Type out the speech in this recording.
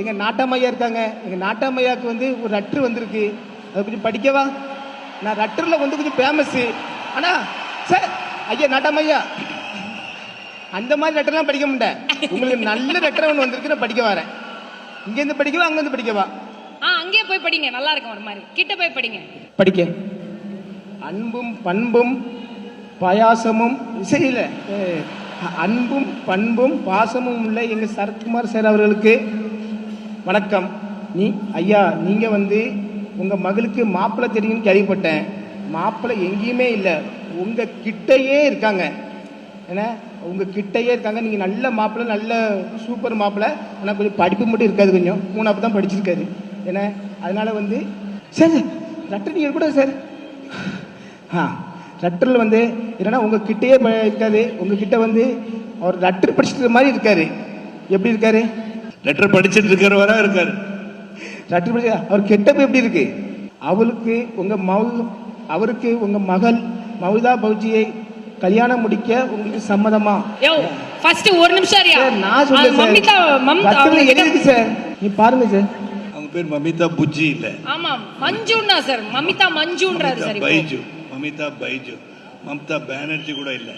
எங்க நாட்டாமையா இருக்காங்க. எங்க நாட்டாமையாக்கு வந்து ஒரு ரட்ரு வந்திருக்கு. அதை கொஞ்சம் படிக்கவா? நான் ரட்டர்ல வந்து கொஞ்சம் ஃபேமஸ் ஆனா சார் ஐயா நாட்டாமையா. அந்த மாதிரி லெட்டர்லாம் படிக்க மாட்டேன் உங்களுக்கு நல்ல லெட்டர் ஒன்று வந்திருக்கு நான் படிக்க வரேன். இங்கேருந்து படிக்கவா அங்கேருந்து படிக்கவா? ஆ அங்கேயே போய் படிங்க. நல்லா இருக்கும் ஒரு மாதிரி. கிட்ட போய் படிங்க. படிக்க. அன்பும் பண்பும் பாயாசமும் சரியில்லை. அன்பும் பண்பும் பாசமும் உள்ள எங்கள் சரத்குமார் சார் அவர்களுக்கு வணக்கம். நீ ஐயா நீங்கள் வந்து உங்கள் மகளுக்கு மாப்பிள்ளை தெரியும்னு கேள்விப்பட்டேன். மாப்பிள்ளை எங்கேயுமே இல்லை. உங்கள் கிட்டயே இருக்காங்க. ஏன்னா உங்கள் கிட்டையே இருக்காங்க. நீங்கள் நல்ல மாப்பிள்ளை நல்ல சூப்பர் மாப்பிள்ளை. ஆனால் கொஞ்சம் படிப்பு மட்டும் இருக்காது கொஞ்சம். மூணாப்பு தான் படிச்சிருக்காரு. ஏன்னா அதனால் வந்து சார் லெட்டர் நீங்கள் கூட சார். ஆ லெட்டரில் வந்து என்னன்னா உங்கள் கிட்டேயே இருக்காது உங்கள் கிட்டே வந்து அவர் லெட்டர் படிச்சுட்டு மாதிரி இருக்காரு. எப்படி இருக்காரு? லெட்டர் படிச்சிட்டு இருக்கிறவரா இருக்காரு. லெட்டர் படிச்சு அவர் கெட்டப்பு எப்படி இருக்கு? அவளுக்கு உங்கள் மவு அவருக்கு உங்கள் மகள் மவுதா பௌஜியை கல்யாணம் முடிக்க உங்களுக்கு சம்மதமா? ஃபர்ஸ்ட் ஒரு நிமிஷம் நான் சொல்றேன் சார் நீ பாருங்க சார். அவங்க பேர் மமிதா புஜ்ஜி இல்ல. ஆமா மஞ்சுன்னா சார். மமிதா மஞ்சுன்றாரு சார் பைஜு மமிதா பைஜு. மம்தா பானர்ஜி கூட இல்ல.